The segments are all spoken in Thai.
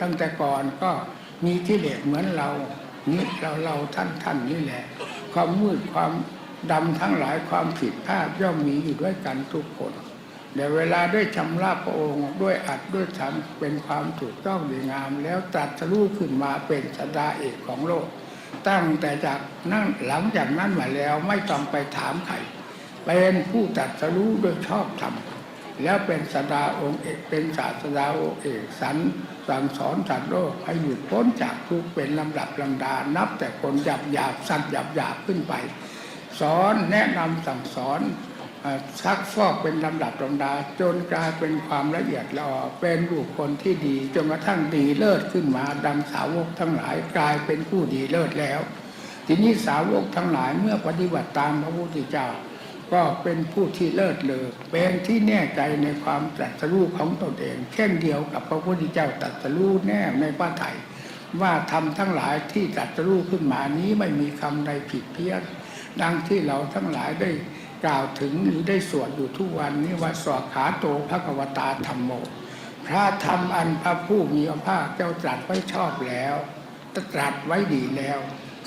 ตั้งแต่ก่อนก็มีกิเลสเหมือนเรานี่เราเราท่านท่านนี่แหละ ความมืดความดำทั้งหลายความผิดพลาดย่อมมีอยู่ด้วยกันทุกคนแต่เวลาด้วยชำระพระองค์ด้วยอัดด้วยทำเป็นความถูกต้องดีงาม แล้วตรัสรู้ขึ้นมาเป็นสดาเอกของโลก ตั้งแต่จากนั่นหลังจากนั้นมาแล้วไม่ต้องไปถามใครเป็นผู้ตรัสรู้โดยชอบธรรม แล้วเป็นสดาองค์เอกเป็นศาสดาองค์เอกสันสั่งสอนสัตว์โลกให้หลุดพ้นจากทุกเป็นลำดับลำดา นับแต่คนหยาบหยาบสัตว์หยาบหยาบขึ้นไป สอนแนะนำสั่งสอนซักฟอกเป็นลำดับลำดา จนกลายเป็นความละเอียดละออเป็นบุคคลที่ดีจนกระทั่งดีเลิศขึ้นมาดังสาวกทั้งหลายกลายเป็นผู้ดีเลิศแล้ว ทีนี้สาวกทั้งหลายเมื่อปฏิบัติตามพระพุทธเจ้า ก็เป็นผู้ที่เลิศเลอเป็นที่แน่ใจในความตรัสรู้ของตนเอง เช่นเดียวกับพระพุทธเจ้าตรัสรู้แน่ในพระไถ่ว่าทำทั้งหลายที่ตรัสรู้ขึ้นมานี้ไม่มีคำใดผิดเพี้ยนดังที่เราทั้งหลายได้กล่าวถึงหรือได้สวดอยู่ทุกวันนี้ว่าสวขาโตพระกวตาธรรมโม พระธรรมอันพระผู้มีพระภาคเจ้าตรัสไว้ชอบแล้วตรัสไว้ดีแล้ว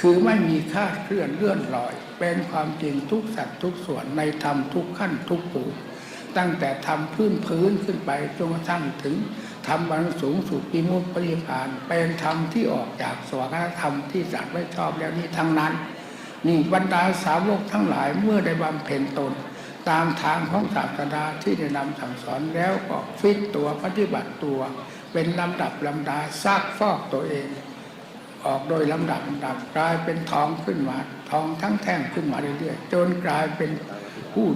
คือไม่มีค่าเคลื่อนเลื่อนลอย เป็นความจริงทุกสัตว์ทุกส่วนในธรรมทุกขั้นทุกปูตั้งแต่ทำพื้นพื้นขึ้นไปจนกระทั่งถึงธรรมอันสูงสุดปิมุตปริพานเป็นธรรมที่ออกจากสวรรคธรรมที่ตรัสไว้ชอบแล้วนี้ทั้งนั้น นี่บรรดาสาวกทั้งหลายเมื่อได้บำเพ็ญตน ตามทางของศาสดาที่ได้นำสั่งสอนแล้วก็ฟิตตัวปฏิบัติตัว เป็นลำดับลำดาซักฟอกตัวเอง ออกโดยลำดับลำดับกลายเป็นทองขึ้นมาทองทั้งแท่งขึ้นมาเรื่อยๆจนกลายเป็นผู้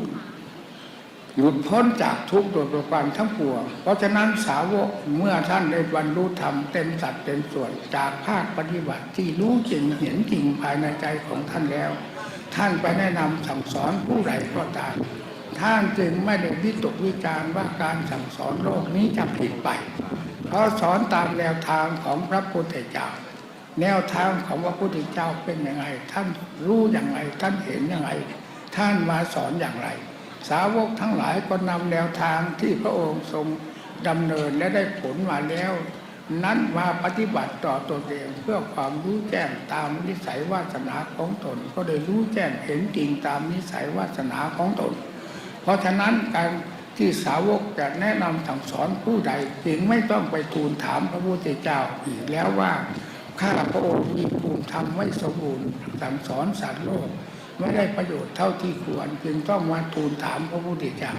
หลุดพ้นจากทุกข์โดยประการทั้งปวง เพราะฉะนั้นสาวกเมื่อท่านได้บรรลุธรรมเต็มสัดเต็มส่วนจากภาคปฏิบัติที่รู้จริงเห็นจริงภายในใจของท่านแล้ว ท่านไปแนะนำสั่งสอนผู้ใดก็ตามท่านจึงไม่ได้วิตกวิจารว่าการสั่งสอนโลกนี้จะผิดไป เพราะสอนตามแนวทางของพระพุทธเจ้า แนวทางของพระพุทธเจ้าเป็นอยังไงท่านรู้อย่างไร ท่านเห็นอย่างไร ท่านมาสอนอย่างไร สาวกทั้งหลายก็นำแนวทางที่พระองค์ทรงดำเนินและได้ผลมาแล้ว นั้นมาปฏิบัติต่อตนเองเพื่อความรู้แจ้งตามนิสัยวาสนาของตน ก็ได้รู้แจ้งเห็นจริงตามนิสัยวาสนาของตน เพราะฉะนั้นการที่สาวกจะแนะนำสั่งสอนผู้ใดจึงไม่ต้องไปทูลถามพระพุทธเจ้าอีกแล้วว่า ข้าพระองค์มีภูมิธรรมไม่สมบูรณ์สั่งสอนสัตว์โลก ไม่ได้ประโยชน์เท่าที่ควร จึงต้องมาทูลถามพระพุทธเจ้า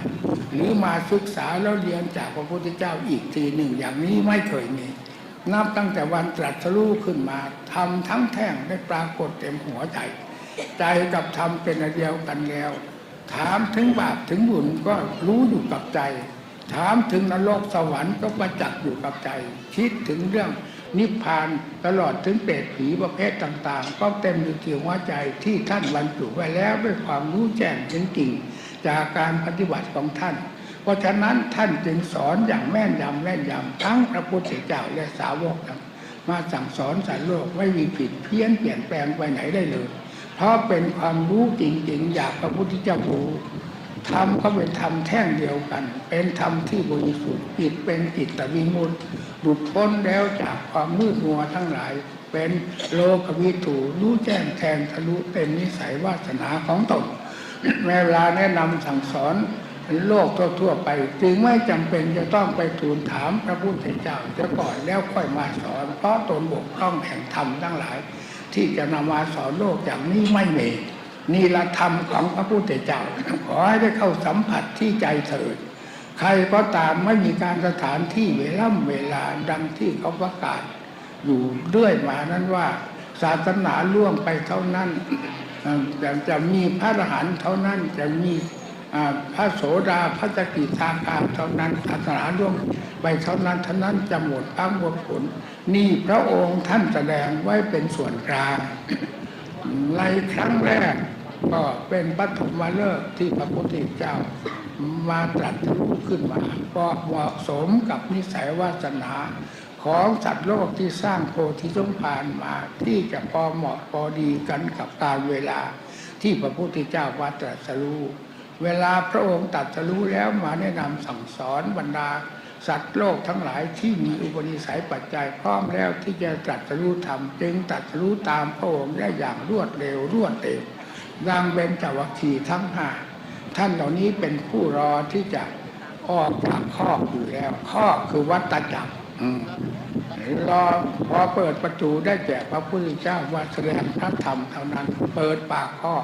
หรือมาศึกษาแล้วเรียนจากพระพุทธเจ้าอีกทีหนึ่งอย่างนี้ไม่เคยมีนับตั้งแต่วันตรัสรู้ขึ้นมาทำทั้งแท่งได้ปรากฏเต็มหัวใจ ใจกับธรรมเป็นอันเดียวกันแล้ว ถามถึงบาปถึงบุญก็รู้อยู่กับใจ ถามถึงนรกสวรรค์ก็ประจักษ์อยู่กับใจ คิดถึงเรื่อง นิพพานตลอดถึงเปรตผีประเภทต่าง ๆ ก็เต็มอยู่ที่หัวใจที่ท่านบรรจุไว้แล้วด้วยความรู้แจ้งจริงๆจากการปฏิบัติของท่าน เพราะฉะนั้นท่านจึงสอนอย่างแม่นยำแม่นยำทั้งพระพุทธเจ้าและสาวกมาสั่งสอนสัตว์โลกไม่มีผิดเพี้ยนเปลี่ยนแปลงไปไหนได้เลย เพราะเป็นความรู้จริงๆ อยากพระพุทธเจ้ารู้ธรรมก็เป็นธรรมแท่งเดียวกัน เป็นธรรมที่บริสุทธิ์จิตเป็นจิตตวิมุตติ หลุดพ้นแล้วจากความมืดมัวทั้งหลาย เป็นโลกวิถูรู้แจ้งแทงทะลุเป็นนิสัยวาสนาของตนแม้เวลาแนะนำสั่งสอนโลกทั่วๆไป จึงไม่จำเป็นจะต้องไปทูลถามพระพุทธเจ้าจะก่อนแล้วค่อยมาสอน เพราะตนบกพร่องแห่งธรรมทั้งหลาย ที่จะนำมาสอนโลกอย่างนี้ไม่มีนี่ละธรรมของพระพุทธเจ้าขอให้ได้เข้าสัมผัสที่ใจเถิด ใครก็ตามไม่มีการสถานที่เวล่ำเวลาดังที่เขาประกาศ อยู่เรื่อยมานั้นว่า ศาสนาล่วงไปเท่านั้นจะจะมีพระอรหันต์เท่านั้นจะมีพระโสดาพระสกิทาคาเท่านั้นศาสนาล่วงไปเท่านั้นเท่านั้นจะหมดพระหมดผล นี่พระองค์ท่านแสดงไว้เป็นส่วนกลางในครั้งแรก ก็เป็นปฐมฤกษ์ที่พระพุทธเจ้ามาตรัสรู้ขึ้นมาก็เหมาะสมกับนิสัยวาสนาของสัตว์โลกที่สร้างโพธิสมภารมาที่จะพอเหมาะพอดีกันกับการเวลาที่พระพุทธเจ้ามาตรัสรู้เวลาพระองค์ตรัสรู้แล้วมาแนะนำสั่งสอนบรรดา สัตว์โลกทั้งหลายที่มีอุปนิสัยปัจจัยพร้อมแล้วที่จะตรัสรู้ธรรมจึงตรัสรู้ตามพระองค์ได้อย่างรวดเร็วรวดเร็ว ดังเบญจวัคคีทั้งห้าท่านเหล่านี้เป็นผู้รอที่จะออกจากข้ออยู่แล้ว ข้อคือวัตจักรอืมรอพอเปิดประตูได้แก่พระพุทธเจ้าว่าแสดงพระธรรมเท่านั้น เปิดปากข้อ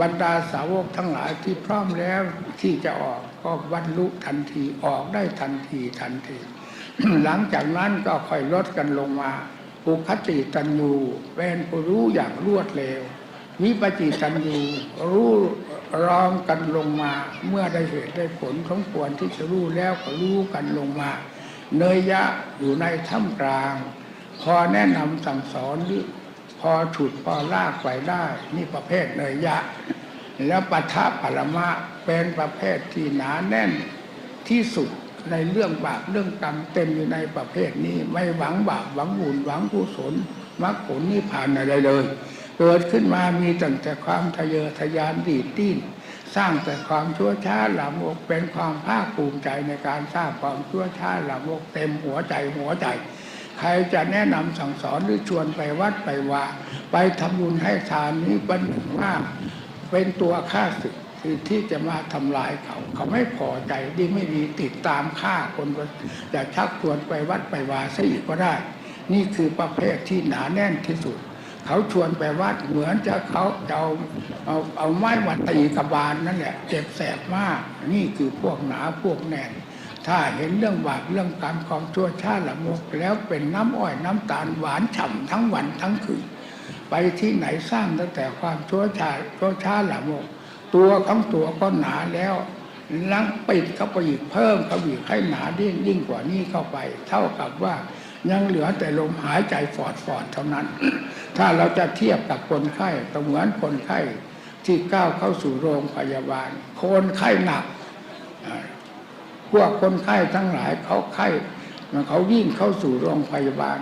บรรดาสาวกทั้งหลายที่พร้อมแล้วที่จะออกก็บรรลุทันทีออกได้ทันทีทันที หลังจากนั้นก็ค่อยลดกันลงมาอุคติตันยูเป็นผู้รู้อย่างรวดเร็ว วิปจิตันยูรู้รองกันลงมา เมื่อได้เหตุได้ผลสมควรที่จะรู้แล้วก็รู้กันลงมา เนยยะอยู่ในถ้ำกลาง พอแนะนำสั่งสอนหรือพอฉุดพอลากไปได้ นี่ประเภทเนยยะ แล้วปัทะปรมะเป็นประเภทที่หนาแน่นที่สุดในเรื่องบาปเรื่องกรรมเต็มอยู่ในประเภทนี้ ไม่หวังบาปหวังบุญหวังกุศลมรรคผลนิพพานอะไรเลย เกิดขึ้นมามีตั้งแต่ความทะเยอทะยานดีดดิ้นสร้างแต่ความชั่วช้าหลามกเป็นความภาคภูมิใจในการสร้างความชั่วช้าหลามกเต็มหัวใจหัวใจ ใครจะแนะนำสั่งสอนหรือชวนไปวัดไปว่าไปทำบุญให้ทานนี้เป็นหนึ่งว่าเป็นตัวฆ่าศึกคือที่จะมาทำลายเขา เขาไม่พอใจดีไม่ดีติดตามฆ่าคนก็จะชักชวนไปวัดไปวาซะอีกก็ได้ นี่คือประเภทที่หนาแน่นที่สุด เขาชวนไปวัดเหมือนจะเขาเอาเอาเอาไม้มาตีกระบาลนั่นแหละเจ็บแสบมาก นี่คือพวกหนาพวกแน่น ถ้าเห็นเรื่องบาปเรื่องการความชั่วชาติละโมกแล้วเป็นน้ำอ้อยน้ำตาลหวานฉ่ำทั้งวันทั้งคืนไปที่ไหนสร้างตั้งแต่ความชั่วชาติชั่วชาติละโมก ตัวของตัวก็หนาแล้วลังปิดเข้าไปอีกเพิ่มเข้าไปอีกให้หนายิ่งยิ่งกว่านี้เข้าไป เท่ากับว่า ยังเหลือแต่ลมหายใจฟอดฟอดๆเท่านั้น ถ้าเราจะเทียบกับคนไข้ก็เหมือนคนไข้ที่ก้าวเข้าสู่โรงพยาบาล คนไข้หนัก พวกคนไข้ทั้งหลายเขาไข้เขาวิ่งเข้าสู่โรงพยาบาล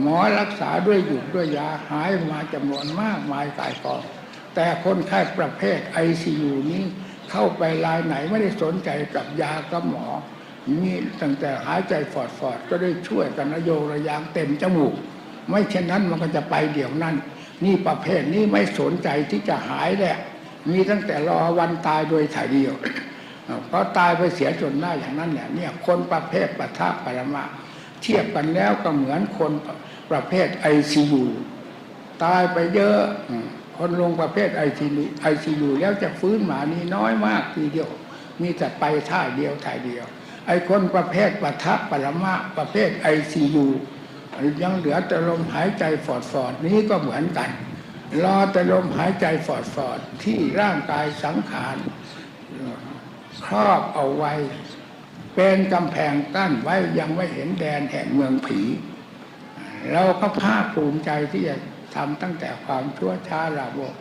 หมอรักษาด้วยหยุดด้วยยาหายมาจำนวนมากมายกายกองแต่คนไข้ประเภทไอซียูนี้เข้าไปรายไหนไม่ได้สนใจกับยากับหมอ นี่ตั้งแต่หายใจฟอดฟอดๆก็ได้ช่วยกันระโยระยางเต็มจมูก ไม่เช่นนั้นมันก็จะไปเดี๋ยวนั้น นี่ประเภทนี้ไม่สนใจที่จะหายแหละมีตั้งแต่รอวันตายโดยถ่ายเดียวเพราะตายไปเสียจนได้อย่างนั้นเนี่ยเนี่ยคนประเภทปัทภปรมาเทียบกันแล้วก็เหมือนคนประเภทไอซียูตายไปเยอะคนลงประเภทไอซียูไอซียูแล้วจะฟื้นมานี่น้อยมากทีเดียว มีแต่ไปท่าเดียวถ่ายเดียว ไอ้คนประเภทปัทภปรมาประเภทไอซียูยังเหลือแต่ลมหายใจฟอดฟอดๆนี้ก็เหมือนกัน รอแต่ลมหายใจฟอดฟอดๆที่ร่างกายสังขารครอบเอาไว้ เป็นกำแพงกั้นไว้ยังไม่เห็นแดนแห่งเมืองผี เราก็ภาคภูมิใจที่จะทำตั้งแต่ความชั่วช้าละโมก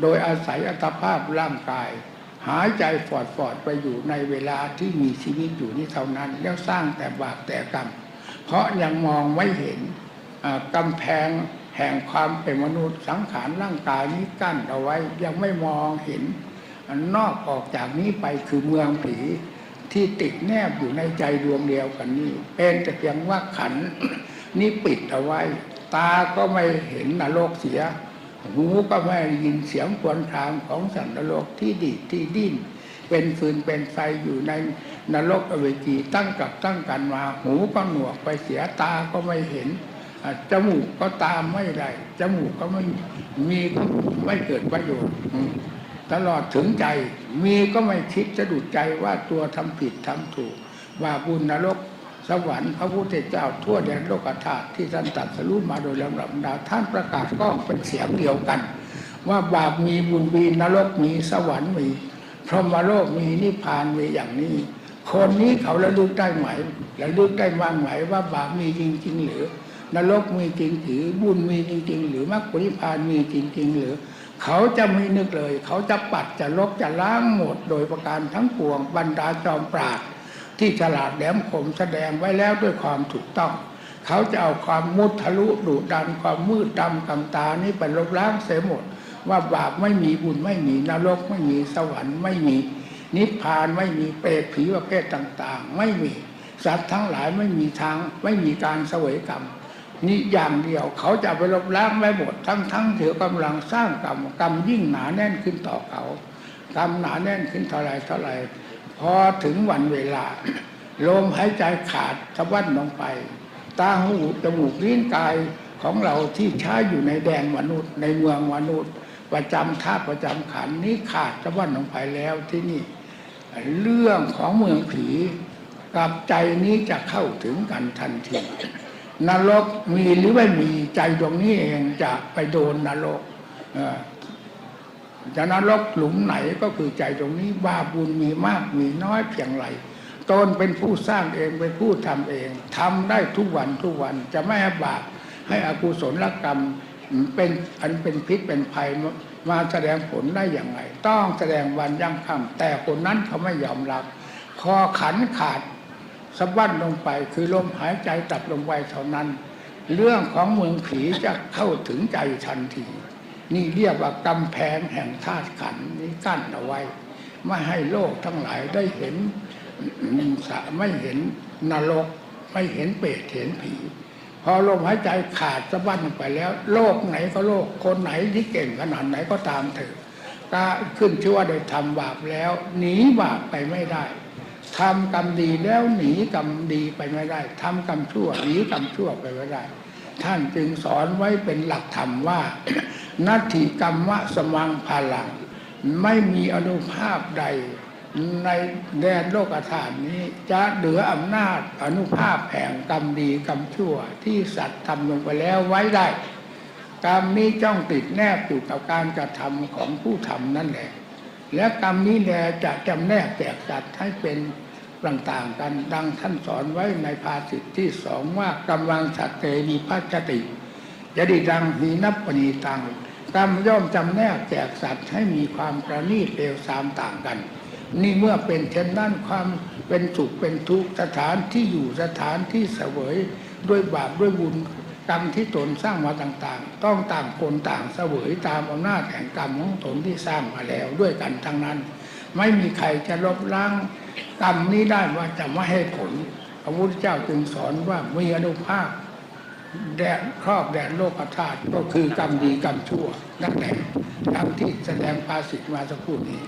โดยอาศัยอัตภาพร่างกาย หายใจฟอดฟอดๆไปอยู่ในเวลาที่มีชีวิตอยู่นี้เท่านั้น แล้วสร้างแต่บาปแต่กรรม เพราะยังมองไม่เห็นกำแพงแห่งความเป็นมนุษย์สังขารร่างกายนี้กั้นเอาไว้ ยังไม่มองเห็นนอกออกจากนี้ไปคือเมืองผีที่ติดแนบอยู่ในใจดวงเดียวกันนี้ เป็นแต่เพียงว่าขันนี่ปิดเอาไว้ ตาก็ไม่เห็นนรกเสีย หูก็ไม่ได้ยินเสียงควญครางของสัตว์นรกที่ดีดที่ดิ้น เป็นฟืนเป็นไฟอยู่ในนรกอเวจีตั้งกับตั้งกันมา หูก็หนวกไปเสียตาก็ไม่เห็นจมูกก็ตามไม่ได้จมูกก็ไม่มีก็ไม่เกิดประโยชน์ตลอดถึงใจมีก็ไม่คิดจะดุดใจว่าตัวทำผิดทำถูกว่าบุญนรก สวรรค์พระพุทธเจ้าทั่วแดนโลกธาตุที่ท่านตัดสรู้มาโดยลำดับดาท่านประกาศก็เป็นเสียงเดียวกัน ว่าบาปมีบุญมีนรกมีสวรรค์มีพรหมโลกมีนิพพานมีอย่างนี้ คนนี้เขาระลึกได้ไหมระลึกได้บ้างไหมว่าบาปมีจริงๆหรือนรกมีจริงหรือบุญมีจริง ๆ หรือมรรคผลนิพพานมีจริง ๆ หรือ เขาจะไม่นึกเลย เขาจะปัดจะลบจะล้างหมดโดยประการทั้งปวงบรรดาจอมปราด ที่ฉลาดแหลมคมแสดงไว้แล้วด้วยความถูกต้อง เขาจะเอาความมุดทะลุดุดันความมืดดำกำตานี้ไปลบล้างเสียหมด ว่าบาปไม่มีบุญไม่มีนรกไม่มีสวรรค์ไม่มี นิพพานไม่มีเปรตผีประเภทต่างๆ ไม่มีสัตว์ทั้งหลายไม่มีทางไม่มีการเสวยกรรมนี่อย่างเดียวเขาจะไปลบล้างไม่หมดทั้งทั้งๆที่เขากำลังสร้างกรรมกรรมยิ่งหนาแน่นขึ้นต่อเขากรรมหนาแน่นขึ้นเท่าไรเท่าไร พอถึงวันเวลา ลมหายใจขาดสะบั้นลงไป ตาหูจมูกลิ้นกายของเราที่ใช้อยู่ในแดนมนุษย์ ในเมืองมนุษย์ ประจำท่าประจำขันนี้ขาดสะบั้นลงไปแล้วที่นี่ เรื่องของเมืองผีกับใจนี้จะเข้าถึงกันทันทีนรกมีหรือไม่มีใจตรงนี้เองจะไปโดนนรกอ่อ จะนรกหลุมไหนก็คือใจตรงนี้บาบุญมีมากมีน้อยเพียงไรตนเป็นผู้สร้างเองเป็นผู้ทำเองทำได้ทุกวันทุกวันจะไม่ให้บาปให้อกุศลกรรมเป็นอันเป็นพิษเป็นภัยมาแสดงผลได้อย่างไร ต้องแสดงวันยั่งค่ำแต่คนนั้นเขาไม่ยอมรับ คอขันขาดสะบั้นลงไปคือลมหายใจตัดลงไปเท่านั้น เรื่องของเมืองผีจะเข้าถึงใจทันที นี่เรียกว่ากำแพงแห่งธาตุขันนี้กั้นเอาไว้ ไม่ให้โลกทั้งหลายได้เห็นอืมสะไม่เห็นนรก ไม่เห็นเปรตเห็นผี พอลมหายใจขาดสะบั้นลงไปแล้ว โลกไหนก็โลกคนไหนที่เก่งขนาดไหนก็ตามเถอะก็ขึ้นชื่อว่าได้ทำบาปแล้วหนีบาปไปไม่ได้ทำกรรมดีแล้วหนีกรรมดีไปไม่ได้ทำกรรมชั่วหนีกรรมชั่วไปไม่ได้ ท่านจึงสอนไว้เป็นหลักธรรมว่า นัตถิกรรมะสมังพลัง ไม่มีอนุภาพใด ในแดนโลกธาตุนี้ จะเหลืออำนาจอนุภาพแห่งกรรมดีกรรมชั่ว ที่สัตว์ทำลงไปแล้วไว้ได้ กรรมนี้จ้องติดแนบอยู่กับการกระทำของผู้ทำนั่นแหละ และกรรมนี้แลจะจำแนกแจกสัตว์ให้เป็นต่างๆกันดังท่านสอนไว้ในภาษิตที่สองว่ากำลังสัตเตมีพัชติ ยดิดังหีนับปณีตังกรรมย่อมจำแนกแจกสัตว์ให้มีความประณีตเร็วสามต่างกัน นี่เมื่อเป็นเช่นนั้นความเป็นสุขเป็นทุกข์สถานที่อยู่สถานที่เสวยด้วยบาปด้วยบุญกรรมที่ตนสร้างมาต่างๆ ต้องต่างคนต่างเสวยตามอำนาจแห่งกรรมของตนที่สร้างมาแล้วด้วยกันทั้งนั้น ไม่มีใครจะลบล้างกรรมนี้ได้ว่าจะไม่ให้ผลพระพุทธเจ้าจึงสอนว่ามีอนุภาพ แดนครอบแดนโลกธาตุก็คือกรรมดีกรรมชั่วนั่นแหละตามที่แสดงภาษิตมาสักครู่นี้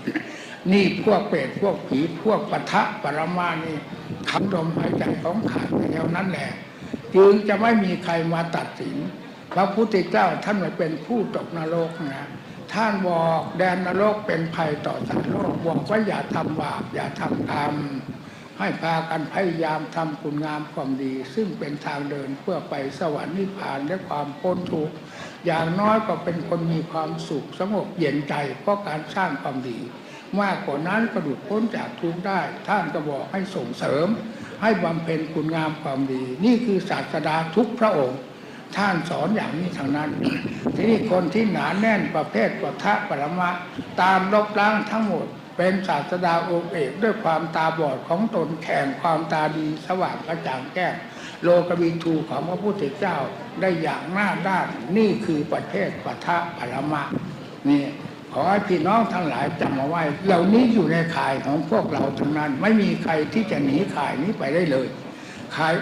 นี่พวกเปรตพวกผีพวกปะทะปรมานี่คำดมหายใจของขาดไปแล้วนั่นแหละจึงจะไม่มีใครมาตัดสิน พระพุทธเจ้าท่านไม่เป็นผู้ตกนรกนะท่านบอกแดนนรกเป็นภัยต่อสัตว์โลกบอกว่าอย่าทำบาปอย่าทำกรรม ให้พากันพยายามทำคุณงามความดี ซึ่งเป็นทางเดินเพื่อไปสวรรค์นิพพานและความพ้นทุกข์อย่างน้อยก็เป็นคนมีความสุขสงบเย็นใจเพราะการสร้างความดี มากกว่านั้นก็หลุดพ้นจากทุกข์ได้ ท่านก็บอกให้ส่งเสริม ให้บำเพ็ญคุณงามความดี นี่คือศาสดาทุกพระองค์ ท่านสอนอย่างนี้ทางนั้น ทีนี้คนที่หนาแน่นประเภทปทะปรมะ ตามลบล้างทั้งหมด เป็นศาสดาองค์เอกด้วยความตาบอดของตนแข่งความตาดีสว่างกระจ่างแก้งโลกวิทูของพระพุทธเจ้าได้อย่างหน้าด้านนี่คือประเภทปัทะปรมะนี่ขอให้พี่น้องทั้งหลายจำเอาไว้ เหล่านี้อยู่ในข่ายของพวกเราทั้งนั้น ไม่มีใครที่จะหนีข่ายนี้ไปได้เลยข่าย